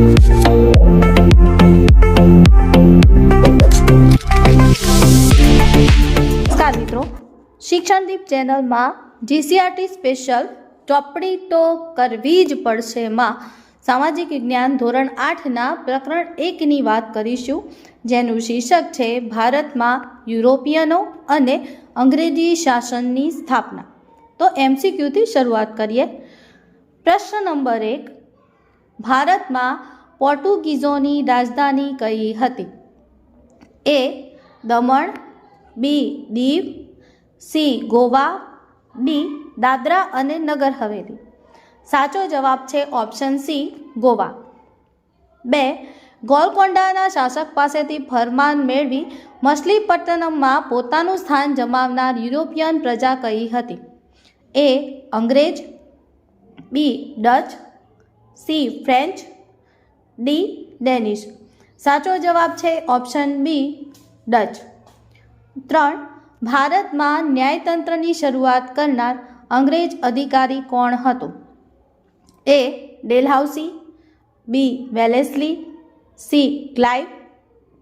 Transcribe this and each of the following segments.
નમસ્કાર મિત્રો. શિક્ષણદીપ ચેનલમાં જીસીઆરટી સ્પેશિયલ ચોપડી તો કરવી જ પડશે માં. સામાજિક વિજ્ઞાન ધોરણ આઠના પ્રકરણ એકની વાત કરીશું, જેનું શીર્ષક છે ભારતમાં યુરોપિયનો અને અંગ્રેજી શાસનની સ્થાપના. તો એમસીક્યુથી શરૂઆત કરીએ. પ્રશ્ન નંબર એક ભારતમાં પોર્ટુગીઝોની રાજધાની કઈ હતી? A, Daman, B, Diu, C, Goa, D, Dadra અને નગર હવેલી. સાચો જવાબ છે ઓપ્શન સી, ગોવા. બે, ગોલકોંડાના શાસક પાસેથી ફરમાન મેળવી મછલીપટ્ટનમમાં પોતાનું સ્થાન જમાવનાર યુરોપિયન પ્રજા કઈ હતી? એ, અંગ્રેજ, B, Dutch C French D Danish સાચો જવાબ છે ઓપ્શન બી ડચ ત્રણ, ભારતમાં ન્યાયતંત્રની શરૂઆત કરનાર અંગ્રેજ અધિકારી કોણ હતો? A Dalhousie B Wellesley C Clive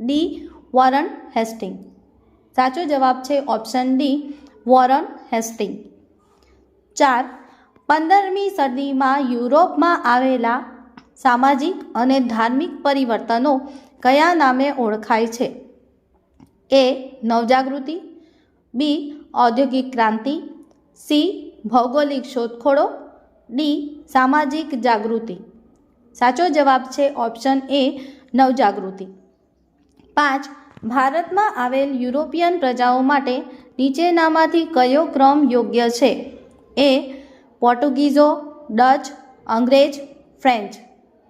D Warren Hasting સાચો જવાબ છે ઓપ્શન ડી વોરન હેસ્ટિંગ ચાર પંદરમી સદીમાં યુરોપમાં આવેલા સામાજિક અને ધાર્મિક પરિવર્તનો કયા નામે ઓળખાય છે? એ, નવજાગૃતિ, બી, ઔદ્યોગિક ક્રાંતિ, સી, ભૌગોલિક શોધખોળો, ડી, સામાજિક જાગૃતિ. સાચો જવાબ છે ઓપ્શન એ, નવજાગૃતિ. પાંચ, ભારતમાં આવેલ યુરોપિયન પ્રજાઓ માટે નીચેનામાંથી કયો ક્રમ યોગ્ય છે? એ પોર્ટુગીઝો, ડચ, અંગ્રેજ, ફ્રેન્ચ.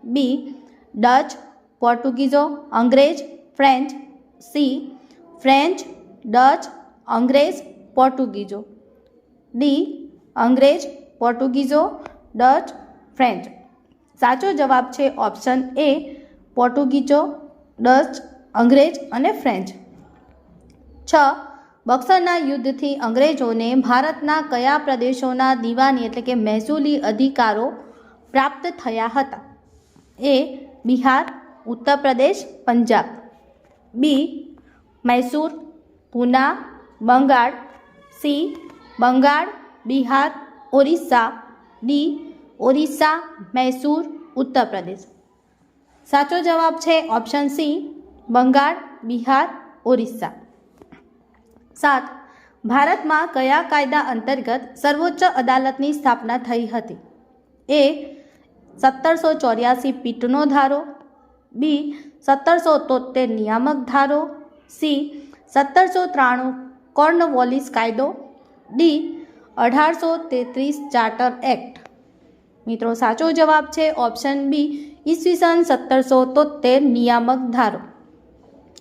બી ડચ, પોર્ટુગીઝો, અંગ્રેજ, ફ્રેન્ચ. સી ફ્રેન્ચ, ડચ, અંગ્રેજ, પોર્ટુગીઝો. ડી અંગ્રેજ, પોર્ટુગીઝો, ડચ, ફ્રેન્ચ. સાચો જવાબ છે ઓપ્શન એ પોર્ટુગીઝો, ડચ, અંગ્રેજ અને ફ્રેન્ચ. છ બક્સરના યુદ્ધથી અંગ્રેજોને ભારતના કયા પ્રદેશોના દીવાની એટલે કે મહેસૂલી અધિકારો પ્રાપ્ત થયા હતા? A Bihar, Uttar Pradesh, Punjab. B Mysore, Poona, Bengal. C Bengal, Bihar, Orissa. D Orissa, Mysore, Uttar Pradesh. સાચો જવાબ છે ઓપ્શન સી બંગાળ, બિહાર, ઓરિસ્સા. સાત. ભારતમાં કયા કાયદા અંતર્ગત સર્વોચ્ચ અદાલતની સ્થાપના થઈ હતી? એ, સત્તરસો ચોર્યાસી પીટનો ધારો. બી, સત્તરસો તોતેર નિયામક ધારો. સી, સત્તરસો ત્રાણું કોર્નવોલિસ કાયદો. ડી, અઢારસો તેત્રીસ ચાર્ટર એક્ટ. મિત્રો, સાચો જવાબ છે ઓપ્શન બી, ઈસવીસન સત્તરસો તોતેર નિયામક ધારો.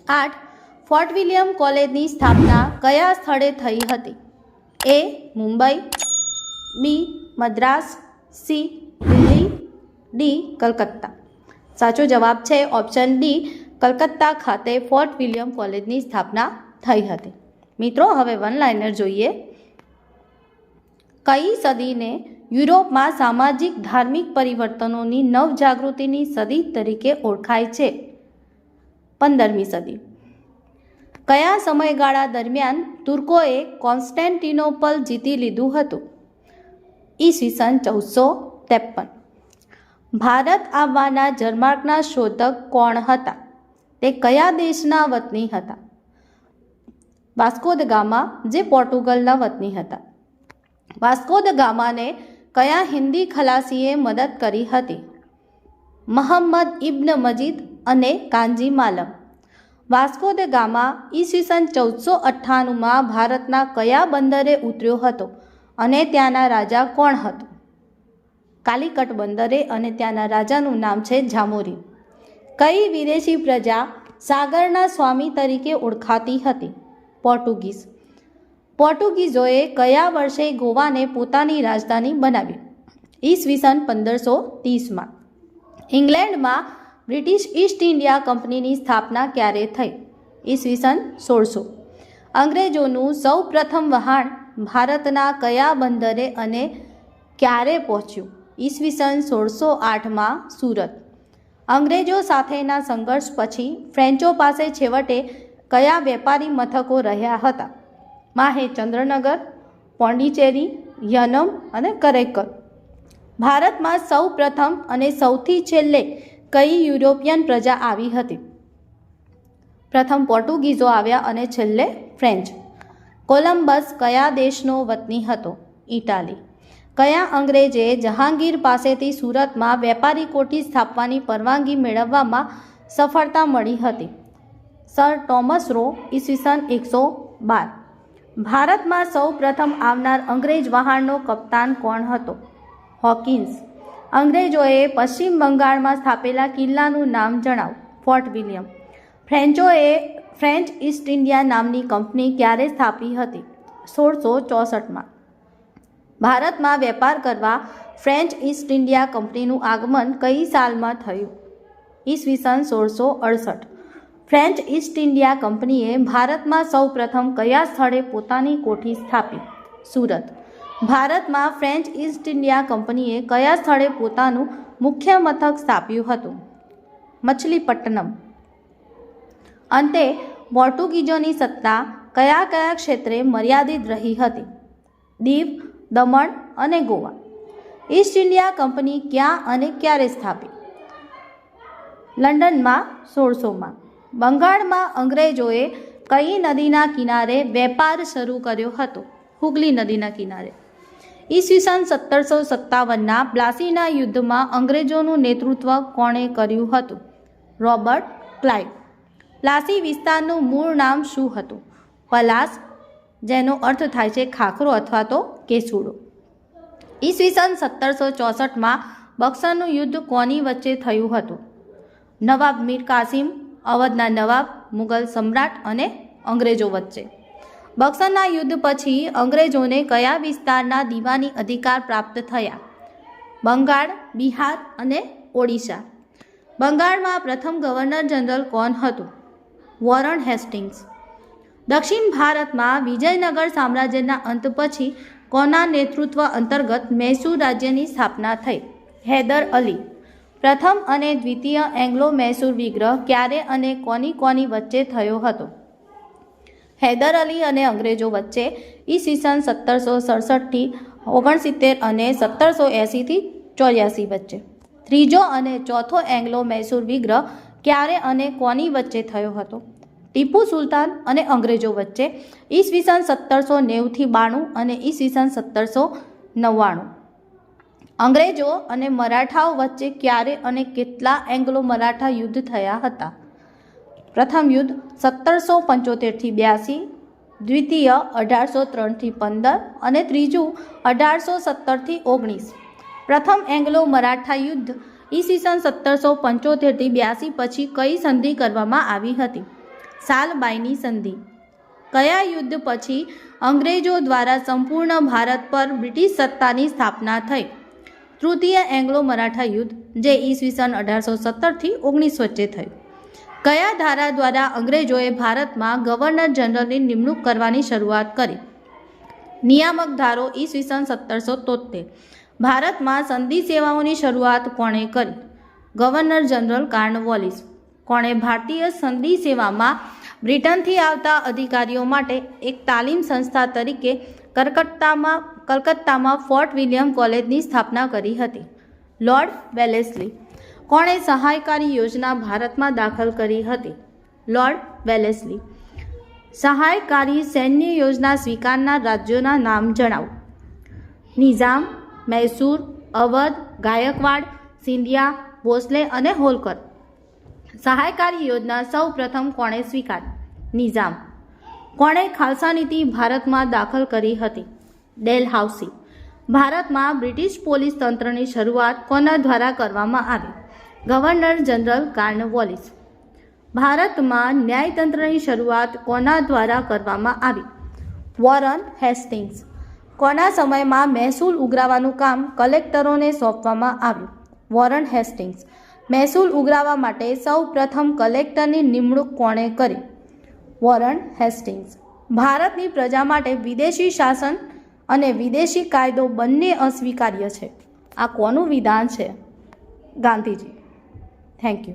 આઠ ફોર્ટ વિલિયમ કોલેજની સ્થાપના કયા સ્થળે થઈ હતી? A, Mumbai, B, Madras, C, Delhi, D, Calcutta? સાચો જવાબ છે ઓપ્શન ડી, કલકત્તા ખાતે ફોર્ટ વિલિયમ કોલેજની સ્થાપના થઈ હતી. મિત્રો, હવે વન લાઇનર જોઈએ. કઈ સદીને યુરોપમાં સામાજિક, ધાર્મિક પરિવર્તનોની નવજાગૃતિની સદી તરીકે ઓળખાય છે? પંદરમી સદી. કયા સમયગાળા દરમિયાન તુર્કોએ કોન્સ્ટેન્ટિનોપલ જીતી લીધું હતું? ઈસવીસન ચૌદસો ત્રેપન. ભારત આવવાના જર્માર્કના શોધક કોણ હતા? તે કયા દેશના વતની હતા? વાસ્કો દ ગામા, જે પોર્ટુગલના વતની હતા. વાસ્કો દ ગામાને કયા હિન્દી ખલાસીએ મદદ કરી હતી? મહમ્મદ ઇબ્ન મજીદ અને કાંજી માલમ. વાસ્કો દ ગામા ઈસવીસન ચૌદસો અઠ્ઠાણુંમાં ભારતના કયા બંદરે ઉતર્યો હતો અને ત્યાંના રાજા કોણ હતો? કાલિકટ બંદરે અને ત્યાંના રાજાનું નામ છે જામોરી. કઈ વિદેશી પ્રજા સાગરના સ્વામી તરીકે ઓળખાતી હતી? પોર્ટુગીઝ. પોર્ટુગીઝોએ કયા વર્ષે ગોવાને પોતાની રાજધાની બનાવી? ઈસવીસન પંદરસો ત્રીસમાં. ઇંગ્લેન્ડમાં બ્રિટિશ ઈસ્ટ ઇન્ડિયા કંપનીની સ્થાપના ક્યારે થઈ? ઈસવીસન સોળસો. અંગ્રેજોનું સૌ પ્રથમ વહાણ ભારતના કયા બંદરે અને ક્યારે પહોંચ્યું? ઈસવીસન સોળસો આઠમાં સુરત. અંગ્રેજો સાથેના સંઘર્ષ પછી ફ્રેન્ચો પાસે છેવટે કયા વેપારી મથકો રહ્યા હતા? માહે ચંદ્રનગર, પોંડિચેરી, યનમ અને કરેકર ભારતમાં સૌ પ્રથમ અને સૌથી છેલ્લે કઈ યુરોપિયન પ્રજા આવી હતી? પ્રથમ પોર્ટુગીઝો આવ્યા અને છેલ્લે ફ્રેન્ચ. કોલંબસ કયા દેશનો વતની હતો? ઇટાલી. કયા અંગ્રેજે જહાંગીર પાસેથી સુરતમાં વેપારી કોઠી સ્થાપવાની પરવાનગી મેળવવામાં સફળતા મળી હતી? સર ટોમસ રો, ઈસવીસન એકસો બાર. ભારતમાં સૌ પ્રથમ આવનાર અંગ્રેજ વહાણનો કપ્તાન કોણ હતો? હોકિન્સ. અંગ્રેજોએ પશ્ચિમ બંગાળમાં સ્થાપેલા કિલ્લાનું નામ જણાવ. Fort William. ફ્રેન્ચોએ French East India નામની કંપની ક્યારે સ્થાપી હતી? સોળસો ચોસઠમાં. ભારતમાં વેપાર કરવા ફ્રેન્ચ ઇસ્ટ ઇન્ડિયા કંપનીનું આગમન કઈ સાલમાં થયું? ઈસવીસન સોળસો અડસઠ. ફ્રેન્ચ ઇસ્ટ ઇન્ડિયા કંપનીએ ભારતમાં સૌપ્રથમ કયા સ્થળે પોતાની કોઠી સ્થાપી? સુરત. ભારતમાં ફ્રેન્ચ ઇસ્ટ ઇન્ડિયા કંપનીએ કયા સ્થળે પોતાનું મુખ્ય મથક સ્થાપ્યું હતું? મછલીપટ્ટનમ. અંતે, પોર્ટુગીઝોની સત્તા કયા કયા ક્ષેત્રે મર્યાદિત રહી હતી? દીવ, દમણ અને ગોવા. ઈસ્ટ ઇન્ડિયા કંપની ક્યાં અને ક્યારે સ્થાપી? લંડનમાં સોળસોમાં. બંગાળમાં અંગ્રેજોએ કઈ નદીના કિનારે વેપાર શરૂ કર્યો હતો? હુગલી નદીના કિનારે. ઈસવીસન સત્તરસો સત્તાવનના પ્લાસીના યુદ્ધમાં અંગ્રેજોનું નેતૃત્વ કોણે કર્યું હતું? Robert Clive. પ્લાસી વિસ્તારનું મૂળ નામ શું હતું? પલાસ, જેનો અર્થ થાય છે ખાખરો અથવા તો કેસુડો. ઈસવીસન સત્તરસો ચોસઠમાં બક્સરનું યુદ્ધ કોની વચ્ચે થયું હતું? નવાબ મીર કાસિમ, અવધના નવાબ, મુગલ સમ્રાટ અને અંગ્રેજો વચ્ચે. બક્સરના યુદ્ધ પછી અંગ્રેજોને કયા વિસ્તારના દીવાની અધિકાર પ્રાપ્ત થયા? બંગાળ, બિહાર અને ઓડિશા. બંગાળમાં પ્રથમ ગવર્નર જનરલ કોણ હતું? Warren Hastings. દક્ષિણ ભારતમાં વિજયનગર સામ્રાજ્યના અંત પછી કોના નેતૃત્વ અંતર્ગત મૈસૂર રાજ્યની સ્થાપના થઈ? હૈદર અલી. પ્રથમ અને દ્વિતીય એંગ્લો મૈસૂર વિગ્રહ ક્યારે અને કોની કોની વચ્ચે થયો હતો? હૈદર અલી અને અંગ્રેજો વચ્ચે ઈસવીસન સત્તરસો સડસઠથી ઓગણસિત્તેર અને સત્તરસો એંસીથી ચોર્યાસી વચ્ચે. ત્રીજો અને ચોથો એંગ્લો મૈસૂર વિગ્રહ ક્યારે અને કોની વચ્ચે થયો હતો? ટીપુ સુલતાન અને અંગ્રેજો વચ્ચે ઈસવીસન સત્તરસો નેવુંથી બાણું અને ઈસવીસન સત્તરસો નવ્વાણું. અંગ્રેજો અને મરાઠાઓ વચ્ચે ક્યારે અને કેટલા એંગ્લો મરાઠા યુદ્ધ થયા હતા? પ્રથમ યુદ્ધ સત્તરસો પંચોતેરથી બ્યાસી, દ્વિતીય અઢારસો ત્રણથી પંદર અને ત્રીજું અઢારસો સત્તરથી ઓગણીસ. પ્રથમ એંગ્લો મરાઠા યુદ્ધ ઈસવીસન સત્તરસો પંચોતેરથી બ્યાસી પછી કઈ સંધિ કરવામાં આવી હતી? સાલબાઈની સંધિ. કયા યુદ્ધ પછી અંગ્રેજો દ્વારા સંપૂર્ણ ભારત પર બ્રિટિશ સત્તાની સ્થાપના થઈ? તૃતીય એંગ્લો મરાઠા યુદ્ધ, જે ઈસવીસન અઢારસો સત્તરથી ઓગણીસ વચ્ચે થયું. કયા ધારા દ્વારા અંગ્રેજોએ ભારતમાં ગવર્નર જનરલની નિમણૂક કરવાની શરૂઆત કરી? નિયામક ધારો ઈસવીસન સત્તરસો તોતેર ભારતમાં સંધિ સેવાઓની શરૂઆત કોણે કરી? ગવર્નર જનરલ કાર્નવોલિસ કોણે ભારતીય સંધિ સેવામાં બ્રિટનથી આવતા અધિકારીઓ માટે એક તાલીમ સંસ્થા તરીકે કલકત્તામાં કલકત્તામાં ફોર્ટ વિલિયમ કોલેજની સ્થાપના કરી હતી? Lord Wellesley. કોણે સહાયકારી યોજના ભારતમાં દાખલ કરી હતી? Lord Wellesley. સહાયકારી સૈન્ય યોજના સ્વીકારનાર રાજ્યોના નામ જણાવો. નિઝામ, મૈસૂર, અવધ, ગાયકવાડ, સિંધિયા, ભોસલે અને હોલકર. સહાયકારી યોજના સૌ પ્રથમ કોણે સ્વીકારી? નિઝામ. કોણે ખાલસા નીતિ ભારતમાં દાખલ કરી હતી? ડેલ હાઉસી ભારતમાં બ્રિટિશ પોલીસ તંત્રની શરૂઆત કોના દ્વારા કરવામાં આવી? ગવર્નર જનરલ કાર્નવોલિસ ભારતમાં ન્યાયતંત્રની શરૂઆત કોના દ્વારા કરવામાં આવી? Warren Hastings. કોના સમયમાં મહેસૂલ ઉઘરાવવાનું કામ કલેક્ટરોને સોંપવામાં આવ્યું? Warren Hastings. મહેસૂલ ઉઘરાવવા માટે સૌ પ્રથમ કલેક્ટરની નિમણૂક કોણે કરી? Warren Hastings. ભારતની પ્રજા માટે વિદેશી શાસન અને વિદેશી કાયદો બંને અસ્વીકાર્ય છે. આ કોનું વિધાન છે? ગાંધીજી. Thank you